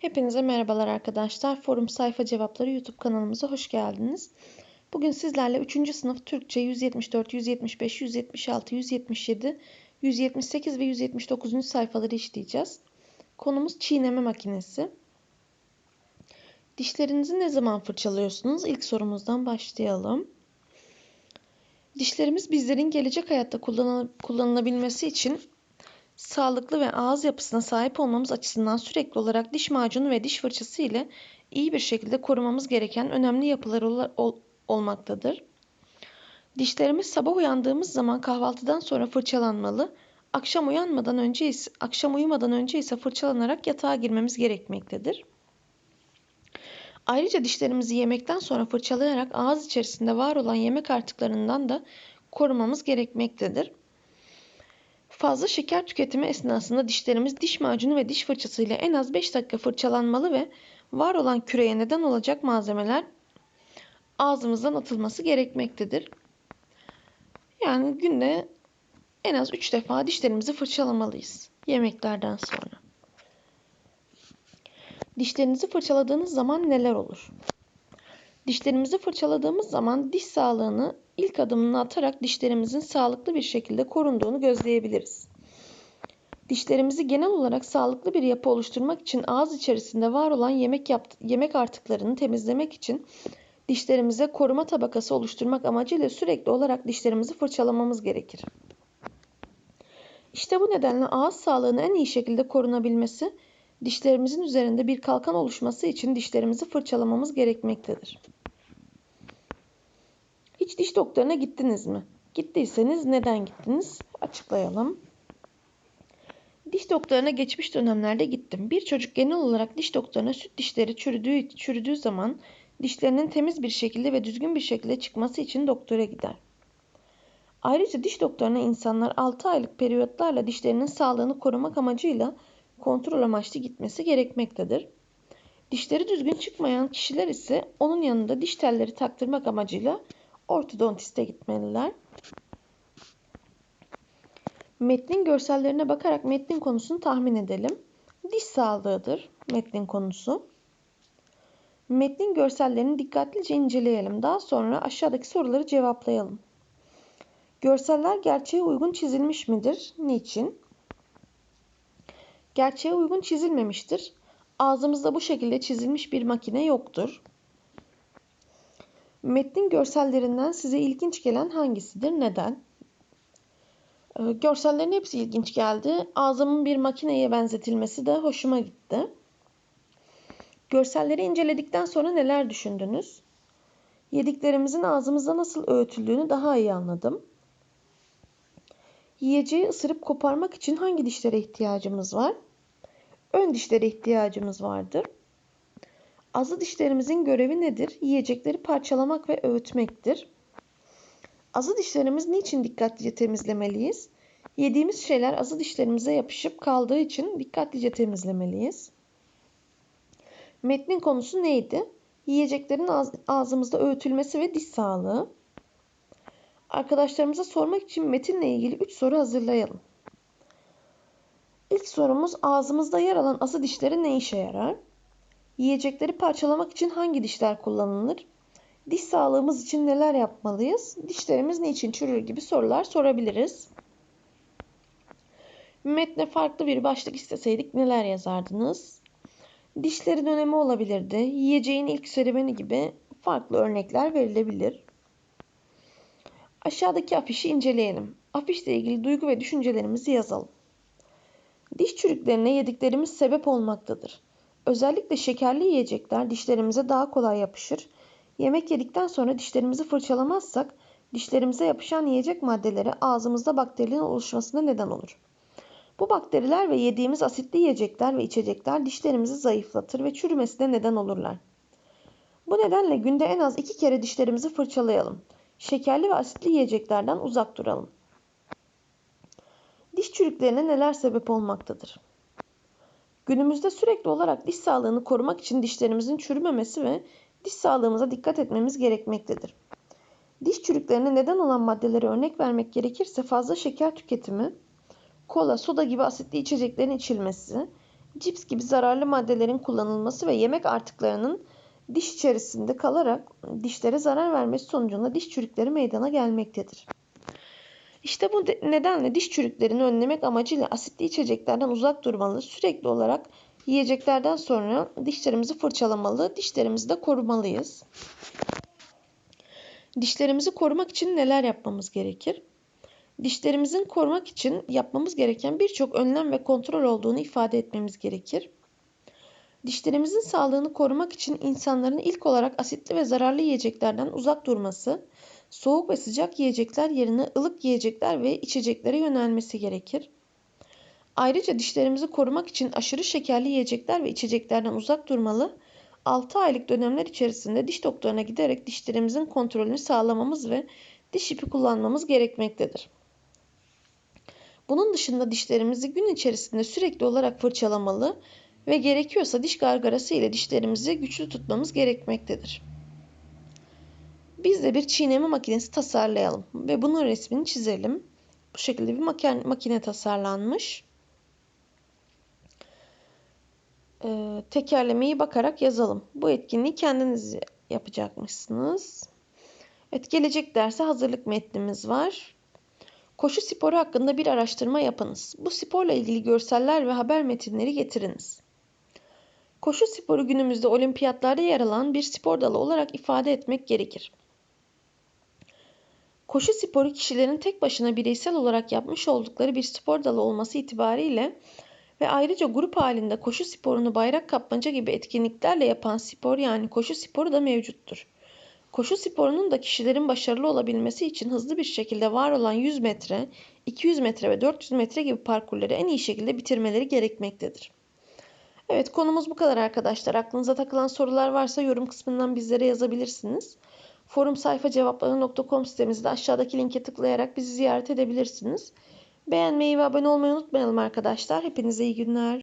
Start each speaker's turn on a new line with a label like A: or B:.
A: Hepinize merhabalar arkadaşlar. Forum Sayfa Cevapları YouTube kanalımıza hoş geldiniz. Bugün sizlerle 3. sınıf Türkçe 174, 175, 176, 177, 178 ve 179. sayfaları işleyeceğiz. Konumuz çiğneme makinesi. Dişlerinizi ne zaman fırçalıyorsunuz? İlk sorumuzdan başlayalım. Dişlerimiz bizlerin gelecek hayatta kullanılabilmesi için sağlıklı ve ağız yapısına sahip olmamız açısından sürekli olarak diş macunu ve diş fırçası ile iyi bir şekilde korumamız gereken önemli yapılar ol ol olmaktadır. Dişlerimiz sabah uyandığımız zaman kahvaltıdan sonra fırçalanmalı. Akşam uyanmadan önce ise, akşam uyumadan önce ise fırçalanarak yatağa girmemiz gerekmektedir. Ayrıca dişlerimizi yemekten sonra fırçalayarak ağız içerisinde var olan yemek artıklarından da korumamız gerekmektedir. Fazla şeker tüketimi esnasında dişlerimiz diş macunu ve diş fırçası ile en az 5 dakika fırçalanmalı ve var olan küreye neden olacak malzemeler ağzımızdan atılması gerekmektedir. Yani günde en az 3 defa dişlerimizi fırçalamalıyız yemeklerden sonra. Dişlerinizi fırçaladığınız zaman neler olur? Dişlerimizi fırçaladığımız zaman diş sağlığını ilk adımını atarak dişlerimizin sağlıklı bir şekilde korunduğunu gözleyebiliriz. Dişlerimizi genel olarak sağlıklı bir yapı oluşturmak için ağız içerisinde var olan yemek yaptı, yemek artıklarını temizlemek için dişlerimize koruma tabakası oluşturmak amacıyla sürekli olarak dişlerimizi fırçalamamız gerekir. İşte bu nedenle ağız sağlığını en iyi şekilde korunabilmesi, dişlerimizin üzerinde bir kalkan oluşması için dişlerimizi fırçalamamız gerekmektedir. Hiç diş doktoruna gittiniz mi? Gittiyseniz neden gittiniz? Açıklayalım. Diş doktoruna geçmiş dönemlerde gittim. Bir çocuk genel olarak diş doktoruna süt dişleri çürüdüğü, çürüdüğü zaman dişlerinin temiz bir şekilde ve düzgün bir şekilde çıkması için doktora gider. Ayrıca diş doktoruna insanlar 6 aylık periyotlarla dişlerinin sağlığını korumak amacıyla kontrol amaçlı gitmesi gerekmektedir. Dişleri düzgün çıkmayan kişiler ise onun yanında diş telleri taktırmak amacıyla ortodontiste gitmeliler. Metnin görsellerine bakarak metnin konusunu tahmin edelim. Diş sağlığıdır metnin konusu. Metnin görsellerini dikkatlice inceleyelim. Daha sonra aşağıdaki soruları cevaplayalım. Görseller gerçeğe uygun çizilmiş midir? Niçin? Gerçeğe uygun çizilmemiştir. Ağzımızda bu şekilde çizilmiş bir makine yoktur. Metnin görsellerinden size ilginç gelen hangisidir? Neden? Ee, görsellerin hepsi ilginç geldi. Ağzımın bir makineye benzetilmesi de hoşuma gitti. Görselleri inceledikten sonra neler düşündünüz? Yediklerimizin ağzımızda nasıl öğütüldüğünü daha iyi anladım. Yiyeceği ısırıp koparmak için hangi dişlere ihtiyacımız var? Ön dişlere ihtiyacımız vardır. Azı dişlerimizin görevi nedir? Yiyecekleri parçalamak ve öğütmektir. Azı dişlerimiz niçin dikkatlice temizlemeliyiz? Yediğimiz şeyler azı dişlerimize yapışıp kaldığı için dikkatlice temizlemeliyiz. Metnin konusu neydi? Yiyeceklerin ağzımızda öğütülmesi ve diş sağlığı. Arkadaşlarımıza sormak için metinle ilgili 3 soru hazırlayalım. İlk sorumuz ağzımızda yer alan azı dişleri ne işe yarar? Yiyecekleri parçalamak için hangi dişler kullanılır? Diş sağlığımız için neler yapmalıyız? Dişlerimiz niçin çürür gibi sorular sorabiliriz. Metne farklı bir başlık isteseydik neler yazardınız? Dişlerin önemi olabilirdi. Yiyeceğin ilk serüveni gibi farklı örnekler verilebilir. Aşağıdaki afişi inceleyelim. Afişle ilgili duygu ve düşüncelerimizi yazalım. Diş çürüklerine yediklerimiz sebep olmaktadır. Özellikle şekerli yiyecekler dişlerimize daha kolay yapışır. Yemek yedikten sonra dişlerimizi fırçalamazsak dişlerimize yapışan yiyecek maddeleri ağzımızda bakterilerin oluşmasına neden olur. Bu bakteriler ve yediğimiz asitli yiyecekler ve içecekler dişlerimizi zayıflatır ve çürümesine neden olurlar. Bu nedenle günde en az iki kere dişlerimizi fırçalayalım. Şekerli ve asitli yiyeceklerden uzak duralım. Diş çürüklerine neler sebep olmaktadır? Günümüzde sürekli olarak diş sağlığını korumak için dişlerimizin çürümemesi ve diş sağlığımıza dikkat etmemiz gerekmektedir. Diş çürüklerine neden olan maddelere örnek vermek gerekirse fazla şeker tüketimi, kola, soda gibi asitli içeceklerin içilmesi, cips gibi zararlı maddelerin kullanılması ve yemek artıklarının diş içerisinde kalarak dişlere zarar vermesi sonucunda diş çürükleri meydana gelmektedir. İşte bu de- nedenle diş çürüklerini önlemek amacıyla asitli içeceklerden uzak durmalı, sürekli olarak yiyeceklerden sonra dişlerimizi fırçalamalı, dişlerimizi de korumalıyız. Dişlerimizi korumak için neler yapmamız gerekir? Dişlerimizin korumak için yapmamız gereken birçok önlem ve kontrol olduğunu ifade etmemiz gerekir. Dişlerimizin sağlığını korumak için insanların ilk olarak asitli ve zararlı yiyeceklerden uzak durması, soğuk ve sıcak yiyecekler yerine ılık yiyecekler ve içeceklere yönelmesi gerekir. Ayrıca dişlerimizi korumak için aşırı şekerli yiyecekler ve içeceklerden uzak durmalı, 6 aylık dönemler içerisinde diş doktoruna giderek dişlerimizin kontrolünü sağlamamız ve diş ipi kullanmamız gerekmektedir. Bunun dışında dişlerimizi gün içerisinde sürekli olarak fırçalamalı ve gerekiyorsa diş gargarası ile dişlerimizi güçlü tutmamız gerekmektedir. Biz de bir çiğneme makinesi tasarlayalım ve bunun resmini çizelim. Bu şekilde bir makine, makine tasarlanmış. Ee, tekerlemeyi bakarak yazalım. Bu etkinliği kendiniz yapacakmışsınız. Evet, gelecek derse hazırlık metnimiz var. Koşu sporu hakkında bir araştırma yapınız. Bu sporla ilgili görseller ve haber metinleri getiriniz. Koşu sporu günümüzde olimpiyatlarda yer alan bir spor dalı olarak ifade etmek gerekir. Koşu sporu kişilerin tek başına bireysel olarak yapmış oldukları bir spor dalı olması itibariyle ve ayrıca grup halinde koşu sporunu bayrak kapmaca gibi etkinliklerle yapan spor yani koşu sporu da mevcuttur. Koşu sporunun da kişilerin başarılı olabilmesi için hızlı bir şekilde var olan 100 metre, 200 metre ve 400 metre gibi parkurları en iyi şekilde bitirmeleri gerekmektedir. Evet konumuz bu kadar arkadaşlar. Aklınıza takılan sorular varsa yorum kısmından bizlere yazabilirsiniz. Forum sayfa cevapları.com sitemizde aşağıdaki linke tıklayarak bizi ziyaret edebilirsiniz. Beğenmeyi ve abone olmayı unutmayalım arkadaşlar. Hepinize iyi günler.